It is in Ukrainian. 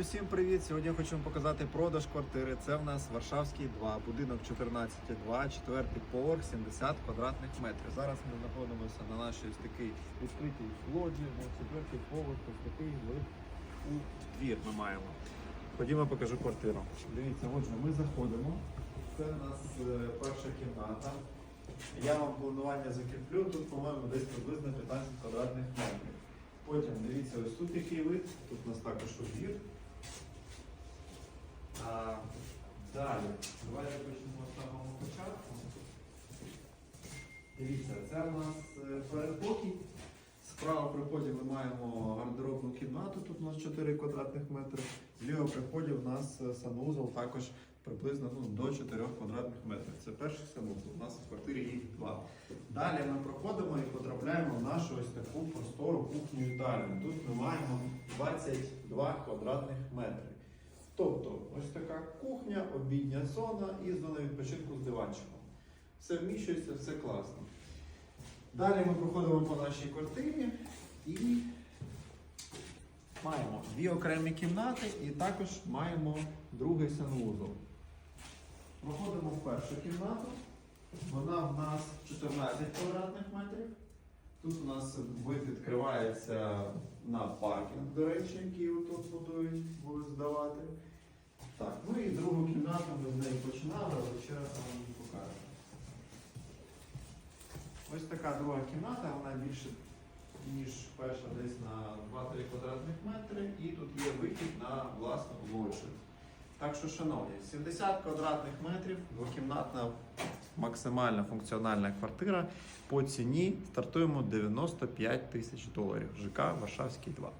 усім привіт! Сьогодні хочу вам показати продаж квартири. Це в нас Варшавський 2, будинок 14,2, четвертий поверх, 70 квадратних метрів. Зараз ми знаходимося на нашій ось такій відкритій лоджі, четвертий поверх, ось такий у двір ми маємо. Ходімо, покажу квартиру. Дивіться, отже, ми заходимо. Це у нас е, перша кімната. Я вам планування закріплю, тут, по-моєму, десь приблизно 15 квадратних метрів. Потім дивіться, ось тут який вид, тут у нас також двір. А, далі, давайте почнемо з самого початку. Дивіться, це у нас е, передпокій. Справа при вході ми маємо гардеробну кімнату, тут у нас 4 квадратних метри. Зліва при вході у нас е, санузел також приблизно ну, до 4 квадратних метрів. Це перший санузел. У нас в квартирі їх два. Далі ми проходимо і потрапляємо в нашу ось таку простору кухню вітальню. Тут ми маємо 22 квадратних метри. Тобто ось така кухня, обідня зона і зона відпочинку з диванчиком. Все вміщується, все класно. Далі ми проходимо по нашій квартирі і маємо дві окремі кімнати і також маємо другий санвузол. Проходимо в першу кімнату. Вона в нас 14 квадратних метрів. Тут у нас вид відкривається на паркінг, до речі, який тут будують, будуть здавати. Так, ну і другу кімнату ми з неї починали, але ще раз вам її покажу. Ось така друга кімната, вона більше, ніж перша десь на 2-3 квадратних метри, і тут є вихід на власну лоджію. Так що, шановні, 70 квадратних метрів, двокімнатна максимальна функціональна квартира по ціні стартуємо 95 тисяч доларів. ЖК Варшавський 2.